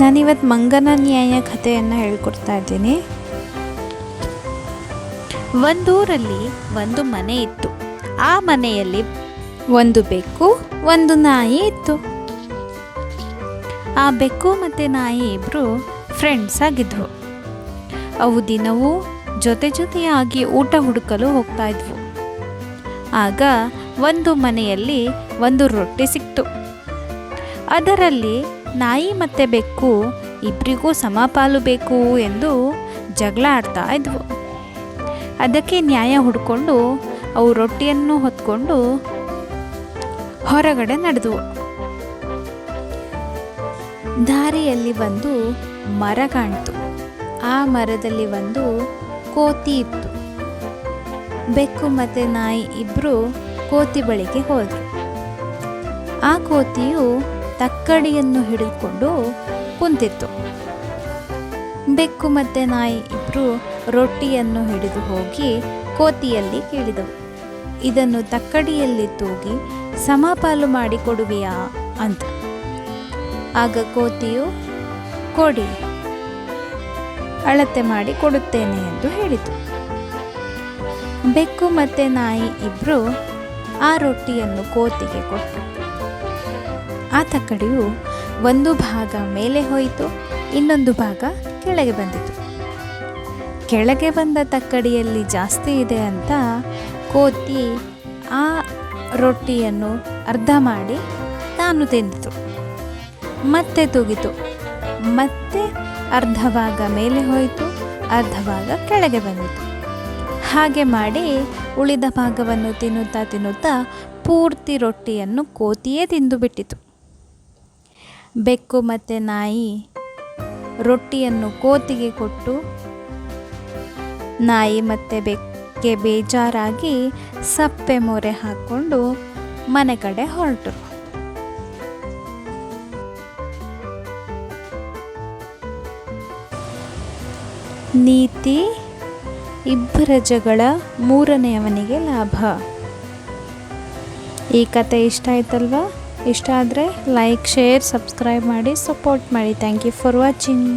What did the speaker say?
ನಾನಿವತ್ತು ಮಂಗನ ನ್ಯಾಯ ಕಥೆಯನ್ನು ಹೇಳ್ಕೊಡ್ತಾ ಇದ್ದೀನಿ. ಒಂದೂರಲ್ಲಿ ಒಂದು ಮನೆ ಇತ್ತು. ಆ ಮನೆಯಲ್ಲಿ ಒಂದು ಬೆಕ್ಕು ಒಂದು ನಾಯಿ ಇತ್ತು. ಆ ಬೆಕ್ಕು ಮತ್ತು ನಾಯಿ ಇಬ್ಬರು ಫ್ರೆಂಡ್ಸ್ ಆಗಿದ್ದರು ಅವು ದಿನವೂ ಜೊತೆ ಜೊತೆಯಾಗಿ ಊಟ ಹುಡುಕಲು ಹೋಗ್ತಾ ಇದ್ವು. ಆಗ ಒಂದು ಮನೆಯಲ್ಲಿ ಒಂದು ರೊಟ್ಟಿ ಸಿಕ್ತು. ಅದರಲ್ಲಿ ನಾಯಿ ಮತ್ತು ಬೆಕ್ಕು ಇಬ್ಬರಿಗೂ ಸಮಪಾಲು ಬೇಕು ಎಂದು ಜಗಳ ಆಡ್ತಾ ಇದ್ವು. ಅದಕ್ಕೆ ನ್ಯಾಯ ಹುಡ್ಕೊಂಡು ಅವು ರೊಟ್ಟಿಯನ್ನು ಹೊತ್ಕೊಂಡು ಹೊರಗಡೆ ನಡೆದವು. ದಾರಿಯಲ್ಲಿ ಬಂದು ಮರ ಕಾಣ್ತು. ಆ ಮರದಲ್ಲಿ ಒಂದು ಕೋತಿ ಇತ್ತು. ಬೆಕ್ಕು ಮತ್ತು ನಾಯಿ ಇಬ್ಬರು ಕೋತಿ ಬಳಿಗೆ ಹೋದರು. ಆ ಕೋತಿಯು ತಕ್ಕಡಿಯನ್ನು ಹಿಡಿದುಕೊಂಡು ಕುಂತಿತ್ತು. ಬೆಕ್ಕು ಮತ್ತು ನಾಯಿ ಇಬ್ಬರು ರೊಟ್ಟಿಯನ್ನು ಹಿಡಿದು ಹೋಗಿ ಕೋತಿಯಲ್ಲಿ ಕೇಳಿದವು ಇದನ್ನು ತಕ್ಕಡಿಯಲ್ಲಿ ತೂಗಿ ಸಮಪಾಲು ಮಾಡಿಕೊಡುವೆಯಾ ಅಂತ. ಆಗ ಕೋತಿಯು, ಕೊಡಿ, ಅಳತೆ ಮಾಡಿ ಕೊಡುತ್ತೇನೆ ಎಂದು ಹೇಳಿತು. ಬೆಕ್ಕು ಮತ್ತು ನಾಯಿ ಇಬ್ಬರು ಆ ರೊಟ್ಟಿಯನ್ನು ಕೋತಿಗೆ ಕೊಟ್ಟರು. ಆ ತಕ್ಕಡಿಯು ಒಂದು ಭಾಗ ಮೇಲೆ ಹೋಯಿತು, ಇನ್ನೊಂದು ಭಾಗ ಕೆಳಗೆ ಬಂದಿತು. ಕೆಳಗೆ ಬಂದ ತಕ್ಕಡಿಯಲ್ಲಿ ಜಾಸ್ತಿ ಇದೆ ಅಂತ ಕೋತಿ ಆ ರೊಟ್ಟಿಯನ್ನು ಅರ್ಧ ಮಾಡಿ ತಾನು ತಿಂದಿತು. ಮತ್ತೆ ತೂಗಿತು. ಮತ್ತೆ ಅರ್ಧ ಭಾಗ ಮೇಲೆ ಹೋಯಿತು, ಅರ್ಧ ಭಾಗ ಕೆಳಗೆ ಬಂದಿತು. ಹಾಗೆ ಮಾಡಿ ಉಳಿದ ಭಾಗವನ್ನು ತಿನ್ನುತ್ತಾ ತಿನ್ನುತ್ತಾ ಪೂರ್ತಿ ರೊಟ್ಟಿಯನ್ನು ಕೋತಿಯೇ ತಿಂದು ಬಿಟ್ಟಿತು. ಬೆಕ್ಕು ಮತ್ತು ನಾಯಿ ರೊಟ್ಟಿಯನ್ನು ಕೋತಿಗೆ ಕೊಟ್ಟು ನಾಯಿ ಮತ್ತು ಬೆಕ್ಕೆ ಬೇಜಾರಾಗಿ ಸಪ್ಪೆ ಮೊರೆ ಹಾಕ್ಕೊಂಡು ಮನೆ ಕಡೆ ಹೊರಟರು. ನೀತಿ ಇಬ್ಬರ ಜಗಳ ಮೂರನೆಯವನಿಗೆ ಲಾಭ. ಈ ಕತೆ ಇಷ್ಟ ಆಯ್ತಲ್ವಾ? ಇಷ್ಟ ಆದರೆ ಲೈಕ್ ಶೇರ್ ಸಬ್ಸ್ಕ್ರೈಬ್ ಮಾಡಿ ಸಪೋರ್ಟ್ ಮಾಡಿ. Thank you for watching